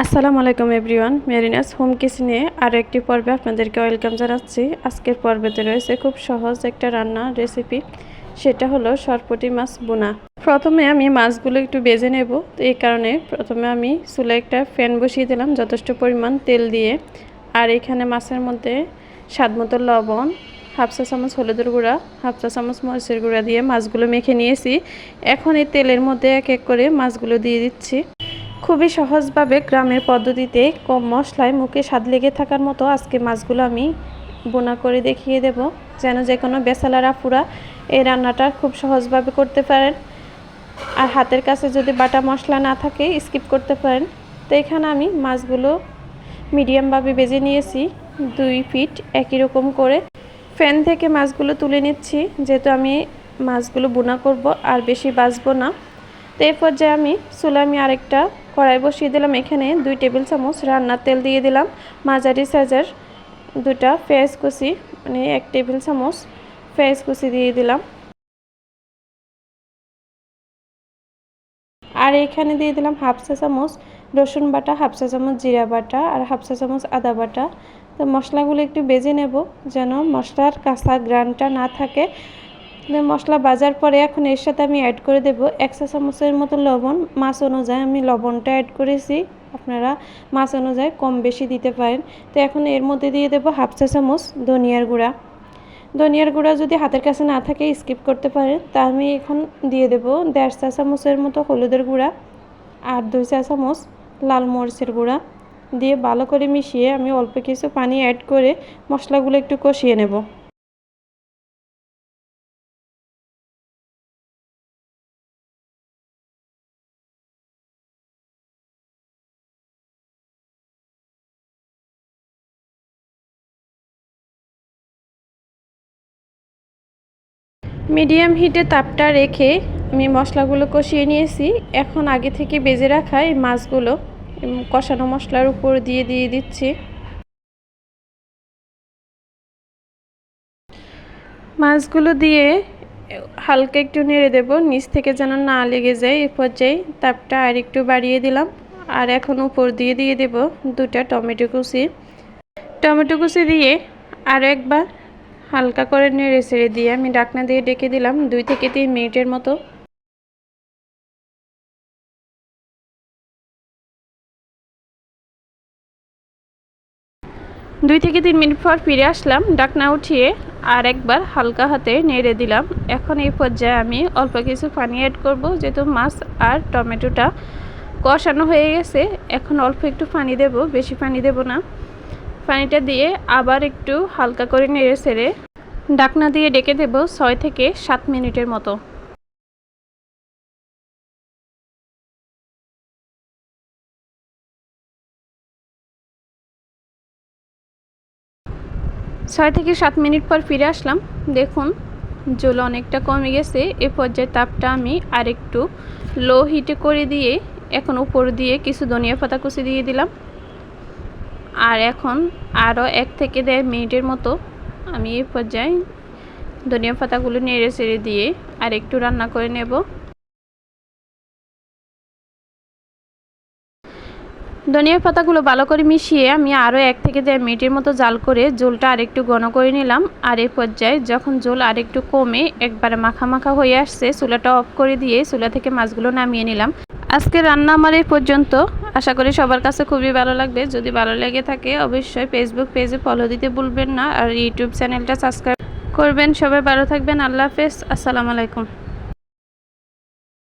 আসসালামু আলাইকুম everyone মেরিনাস home কিচেনে আরও একটি পর্বে আপনাদেরকে ওয়েলকাম জানাচ্ছি। আজকের পর্বেতে রয়েছে খুব সহজ একটা রান্না রেসিপি, সেটা হলো সরপটি মাছ বোনা প্রথমে আমি মাছগুলো একটু বেজে নেব, তো এই কারণে প্রথমে আমি চুলে একটা ফ্যান বসিয়ে দিলাম যথেষ্ট পরিমাণ তেল দিয়ে। আর এখানে মাছের মধ্যে স্বাদ মতো লবণ, হাফ চা চামচ হলুদের গুঁড়া, হাফ চা চামচ মরিচের গুঁড়া দিয়ে মাছগুলো মেখে নিয়েছি। এখন এই তেলের মধ্যে এক এক করে মাছগুলো দিয়ে দিচ্ছি। খুবই সহজভাবে গ্রামের পদ্ধতিতে কম মশলায় মুখে স্বাদ লেগে থাকার মতো আজকে মাছগুলো আমি বোনা করে দেখিয়ে দেব। যেন যে কোনো বেসালার আফুরা এই রান্নাটা খুব সহজভাবে করতে পারেন। আর হাতের কাছে যদি বাটা মশলা না থাকে, স্কিপ করতে পারেন। তো এখানে আমি মাছগুলো মিডিয়ামভাবে বেজে নিয়েছি। দুই ফিট একই রকম করে ফ্যান থেকে মাছগুলো তুলে নিচ্ছি। যেহেতু আমি মাছগুলো বোনা করব, আর বেশি বাছবো না। তো এর পর্যায়ে আমি চুলে আমি আরেকটা কড়াই বসিয়ে দিলাম। এখানে দুই টেবিল চামচ রান্নার তেল দিয়ে দিলাম। মাঝারি সাইজের দুটা পেঁয়াজ কুচি মানে এক টেবিল চামচ পেঁয়াজ কুচি দিয়ে দিলাম। আর এখানে দিয়ে দিলাম হাফ চা চামচ রসুন বাটা, হাফ চা চামচ জিরা বাটা আর হাফ চা চামচ আদা বাটা। তো মশলাগুলো একটু বেজে নেব যেন মশলার কাঁচা গ্রানটা না থাকে। মশলা বাজার পরে এখন এর সাথে আমি অ্যাড করে দেব এক চা চামচের মতো লবণ। মাছ অনুযায়ী আমি লবণটা অ্যাড করেছি। আপনারা মাছ অনুযায়ী কম বেশি দিতে পারেন। তো এখন এর মধ্যে দিয়ে দেব হাফ চা চামচ ধনিয়ার গুঁড়া। ধনিয়ার গুঁড়া যদি হাতের কাছে না থাকে স্কিপ করতে পারেন। তা আমি এখন দিয়ে দেব দেড় চা চামচের মতো হলুদের গুঁড়া আর দুই চা চামচ লাল মরিচের গুঁড়া। দিয়ে ভালো করে মিশিয়ে আমি অল্প কিছু পানি অ্যাড করে মশলাগুলো একটু কষিয়ে নেব। মিডিয়াম হিটে তাপটা রেখে আমি মশলাগুলো কষিয়ে নিয়েছি। এখন আগে থেকে বেজে রাখা এই মাছগুলো কষানো মশলার উপর দিয়ে দিয়ে দিচ্ছি। মাছগুলো দিয়ে হালকা একটু নেড়ে দেব, নিচ থেকে যেন না লেগে যায় এ পর্যায়ে। তাপটা আর একটু বাড়িয়ে দিলাম। আর এখন উপর দিয়ে দিয়ে দেব দুটা টমেটো কুচি। টমেটো কুচি দিয়ে আরও একবার হালকা করে নেড়ে ছেড়ে দিয়ে আমি ডাকনা দিয়ে ডেকে দিলাম দুই থেকে তিন মিনিটের মতো। দুই থেকে তিন মিনিট পর ফিরে আসলাম, ডাকনা উঠিয়ে আর একবার হালকা হাতে নেড়ে দিলাম। এখন এই পর্যায়ে আমি অল্প কিছু পানি অ্যাড করব, যেহেতু মাছ আর টমেটোটা কষানো হয়ে গেছে। এখন অল্প একটু পানি দেব, বেশি পানি দেব না। পানিটা দিয়ে আবার একটু হালকা করে নেড়ে ছেড়ে ডাকনা দিয়ে ডেকে দেব ছয় থেকে সাত মিনিটের মতো। ছয় থেকে সাত মিনিট পর ফিরে আসলাম। দেখুন, জল অনেকটা কমে গেছে। এ পর্যায়ে তাপটা আমি আরেকটু লো হিটে করে দিয়ে এখন উপর দিয়ে কিছু ধনিয়া পাতা কুচি দিয়ে দিলাম। আর এখন আরও এক থেকে দেড় মিনিটের মতো আমি এই পর্যায়ে ধনিয়া পাতাগুলো নেড়ে চেড়ে দিয়ে আর একটু রান্না করে নেব। ধনিয়া পাতাগুলো ভালো করে মিশিয়ে আমি আরও এক থেকে দেড় মিনিটের মতো জাল করে জলটা আরেকটু ঘন করে নিলাম আর এই পর্যায়ে যখন জল আরেকটু কমে একবারে মাখা মাখা হয়ে আসছে, চুলাটা অফ করে দিয়ে চুলা থেকে মাছগুলো নামিয়ে নিলাম। আজকে রান্না আমার এই পর্যন্ত। আশা করি সবার কাছে খুবই ভালো লাগবে। যদি ভালো লেগে থাকে, অবশ্যই ফেসবুক পেজে ফলো দিতে ভুলবেন না। আর ইউটিউব চ্যানেলটা সাবস্ক্রাইব করবেন। সবাই ভালো থাকবেন। আল্লাহ হাফেজ। আসসালামু আলাইকুম।